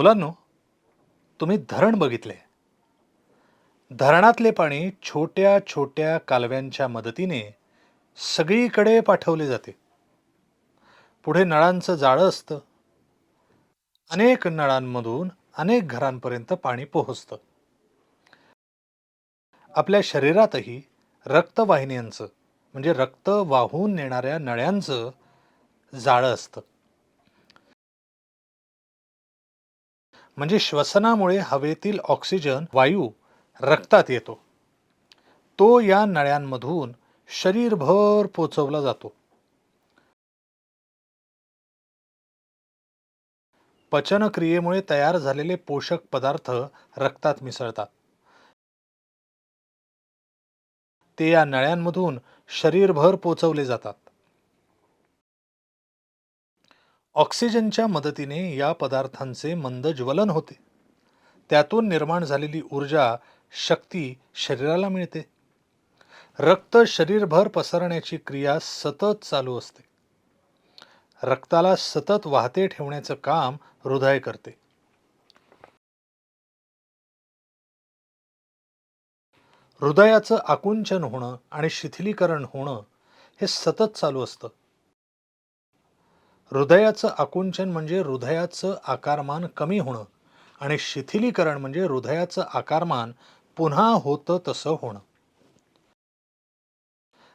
मुलांनो तुम्ही धरण बघितले. धरणातले पाणी छोट्या छोट्या कालव्यांच्या मदतीने सगळीकडे पाठवले जाते. पुढे नळांचं जाळं असतं. अनेक नळांमधून अनेक घरांपर्यंत पाणी पोहोचतं. आपल्या शरीरातही रक्तवाहिन्यांचं म्हणजे रक्त वाहून नेणाऱ्या नळ्यांचं जाळं असतं. म्हणजे श्वसनामुळे हवेतील ऑक्सिजन वायू रक्तात येतो. तो या नळ्यांमधून शरीरभर पोचवला जातो. पचनक्रियेमुळे तयार झालेले पोषक पदार्थ रक्तात मिसळतात. ते या नळ्यांमधून शरीरभर पोचवले जातात. ऑक्सिजनच्या मदतीने या पदार्थांचे मंद ज्वलन होते. त्यातून निर्माण झालेली ऊर्जा शक्ती शरीराला मिळते. रक्त शरीरभर पसरण्याची क्रिया सतत चालू असते. रक्ताला सतत वाहते ठेवण्याचं काम हृदय करते. हृदयाचं आकुंचन होणं आणि शिथिलीकरण होणं हे सतत चालू असतं. हृदयाचं आकुंचन म्हणजे हृदयाचं आकारमान कमी होणं आणि शिथिलीकरण म्हणजे हृदयाचं आकारमान पुन्हा होतं तसं होणं.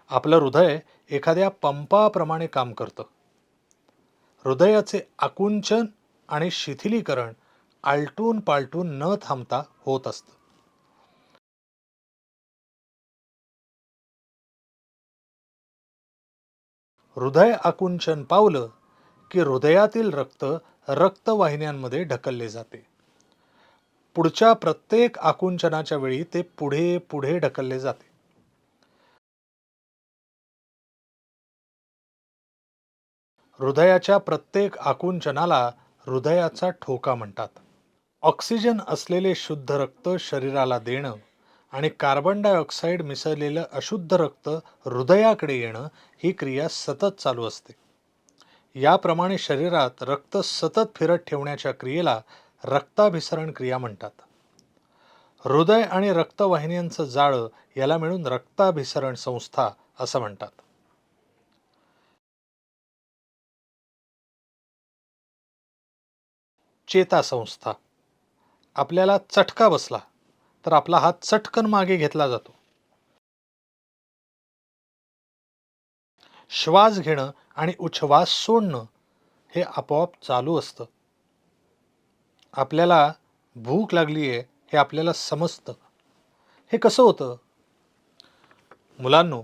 आपलं हृदय एखाद्या पंपाप्रमाणे काम करतं. हृदयाचे आकुंचन आणि शिथिलीकरण आलटून पालटून न थांबता होत असतं. हृदय आकुंचन पावलं की हृदयातील रक्त रक्तवाहिन्यांमध्ये ढकलले जाते. पुढच्या प्रत्येक आकुंचनाच्या वेळी ते पुढे पुढे ढकलले जाते. हृदयाच्या प्रत्येक आकुंचनाला हृदयाचा ठोका म्हणतात. ऑक्सिजन असलेले शुद्ध रक्त शरीराला देणं आणि कार्बन डायऑक्साईड मिसळलेलं अशुद्ध रक्त हृदयाकडे येणं ही क्रिया सतत चालू असते. याप्रमाणे शरीरात रक्त सतत फिरत ठेवण्याच्या क्रियेला रक्ताभिसरण क्रिया म्हणतात. हृदय आणि रक्तवाहिन्यांचं जाळं याला मिळून रक्ताभिसरण संस्था असं म्हणतात. चेता संस्था आपल्याला चटका बसला तर आपला हात चटकन मागे घेतला जातो. श्वास घेणं आणि उच्छ्वास सोडणं हे आपोआप चालू असतं. आपल्याला भूक लागली आहे हे आपल्याला समजतं. हे कसं होतं? मुलांनो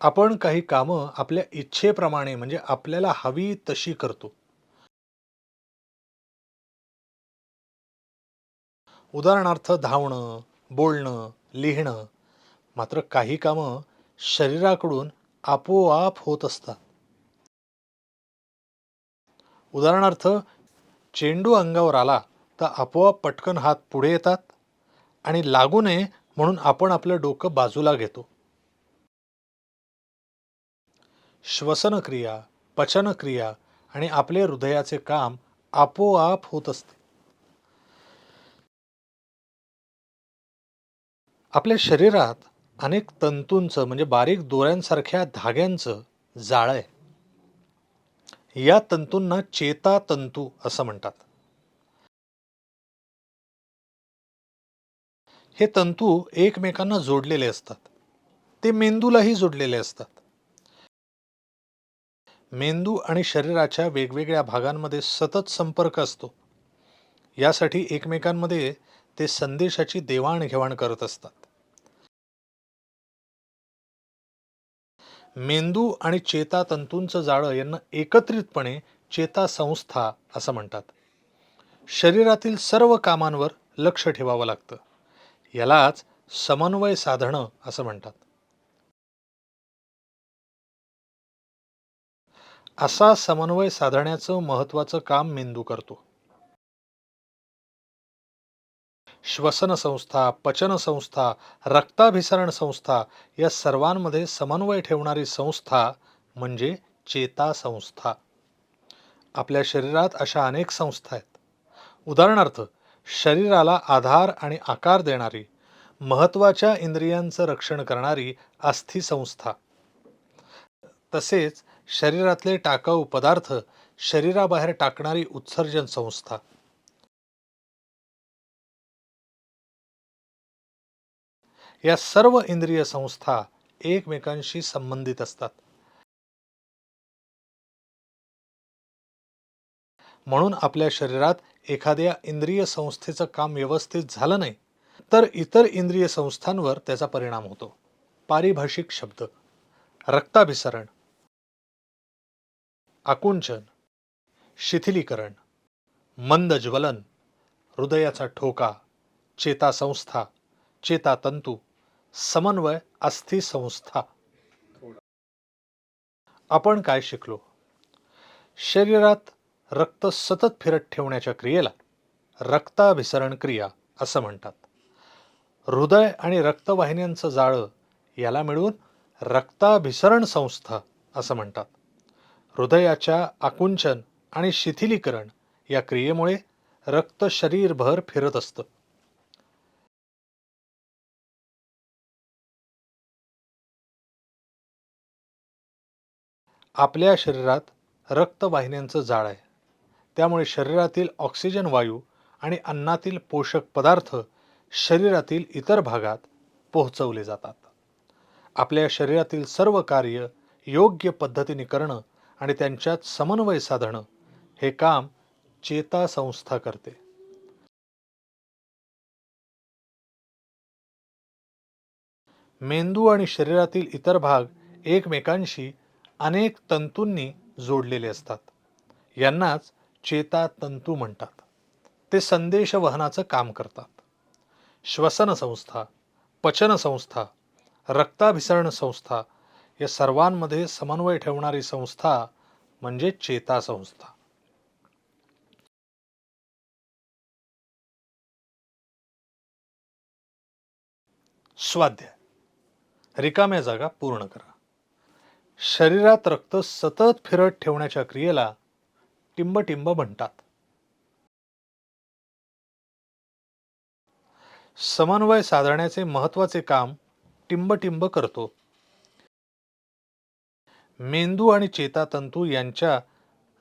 आपण काही कामं आपल्या इच्छेप्रमाणे म्हणजे आपल्याला हवी तशी करतो. उदाहरणार्थ धावणं बोलणं लिहिणं मात्र काही कामं शरीराकडून आपोआप होत असतात. उदाहरणार्थ चेंडू अंगावर आला तर आपोआप पटकन हात पुढे येतात आणि लागू नये म्हणून आपण आपलं डोकं बाजूला घेतो. श्वसनक्रिया पचनक्रिया आणि आपले हृदयाचे काम आपोआप होत असते. आपल्या शरीरात अनेक तंतूंचं म्हणजे बारीक दोऱ्यांसारख्या धाग्यांचं जाळं आहे. या तंतूंना चेतातंतू असं म्हणतात. हे तंतू एकमेकांना जोडलेले असतात. ते मेंदूलाही जोडलेले असतात. मेंदू आणि शरीराच्या वेगवेगळ्या भागांमध्ये सतत संपर्क असतो. यासाठी एकमेकांमध्ये ते संदेशाची देवाणघेवाण करत असतात. मेंदू आणि चेतातंतूंचं जाळं यांना एकत्रितपणे चेतासंस्था असं म्हणतात. शरीरातील सर्व कामांवर लक्ष ठेवावं लागतं. यालाच समन्वय साधणं असं म्हणतात. असा समन्वय साधण्याचं महत्त्वाचं काम मेंदू करतो. श्वसन संस्था पचन संस्था रक्ताभिसरण संस्था या सर्वांमध्ये समन्वय ठेवणारी संस्था म्हणजे चेता संस्था आपल्या शरीरात अशा अनेक संस्था आहेत. उदाहरणार्थ शरीराला आधार आणि आकार देणारी महत्त्वाच्या इंद्रियांचं रक्षण करणारी अस्थिसंस्था तसेच शरीरातले टाकाऊ पदार्थ शरीराबाहेर टाकणारी उत्सर्जन संस्था. या सर्व इंद्रिय संस्था एकमेकांशी संबंधित असतात. म्हणून आपल्या शरीरात एखाद्या इंद्रिय संस्थेचं काम व्यवस्थित झालं नाही तर इतर इंद्रिय संस्थांवर त्याचा परिणाम होतो. पारिभाषिक शब्द. रक्ताभिसरण. आकुंचन. शिथिलीकरण. मंद ज्वलन. हृदयाचा ठोका. चेतासंस्था. चेतातंतू. समन्वय अस्थि संस्था आपण काय शिकलो? शरीरात रक्त सतत फिरत ठेवण्याच्या क्रियेला रक्ताभिसरण क्रिया असं म्हणतात. हृदय आणि रक्तवाहिन्यांचं जाळं याला मिळून रक्ताभिसरण संस्था असं म्हणतात. हृदयाच्या आकुंचन आणि शिथिलीकरण या क्रियेमुळे रक्त शरीरभर फिरत असतं. आपल्या शरीरात रक्तवाहिन्यांचं जाळ आहे. त्यामुळे शरीरातील ऑक्सिजन वायू आणि अन्नातील पोषक पदार्थ शरीरातील इतर भागात पोहोचवले जातात. आपल्या शरीरातील सर्व कार्य योग्य पद्धतीने करणं आणि त्यांच्यात समन्वय साधणं हे काम चेतासंस्था करते. मेंदू आणि शरीरातील इतर भाग एकमेकांशी अनेक तंतूंनी जोडलेले असतात. यांनाच चेता तंतू म्हणतात. ते संदेश वहनाचं काम करतात. श्वसन संस्था पचन संस्था रक्ताभिसरण संस्था या सर्वांमध्ये समन्वय ठेवणारी संस्था म्हणजे चेता संस्था स्वाध्याय. रिकाम्या जागा पूर्ण करा. शरीरात रक्त सतत फिरत ठेवण्याच्या क्रियेला टिंबटिंब म्हणतात. समन्वय साधण्याचे महत्त्वाचे काम टिंबटिंब करतो. मेंदू आणि चेतातंतू यांच्या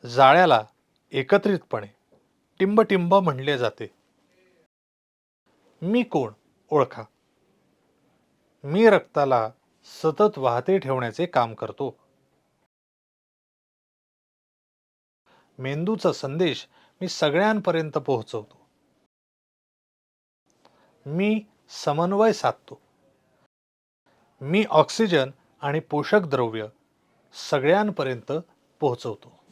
जाळ्याला एकत्रितपणे टिंबटिंब म्हणले जाते. मी कोण? ओळखा. मी रक्ताला सतत वाहते ठेवण्याचे काम करतो. मेंदूचा संदेश मी सगळ्यांपर्यंत पोहोचवतो. मी समन्वय साधतो. मी ऑक्सिजन आणि पोषक द्रव्य सगळ्यांपर्यंत पोहोचवतो.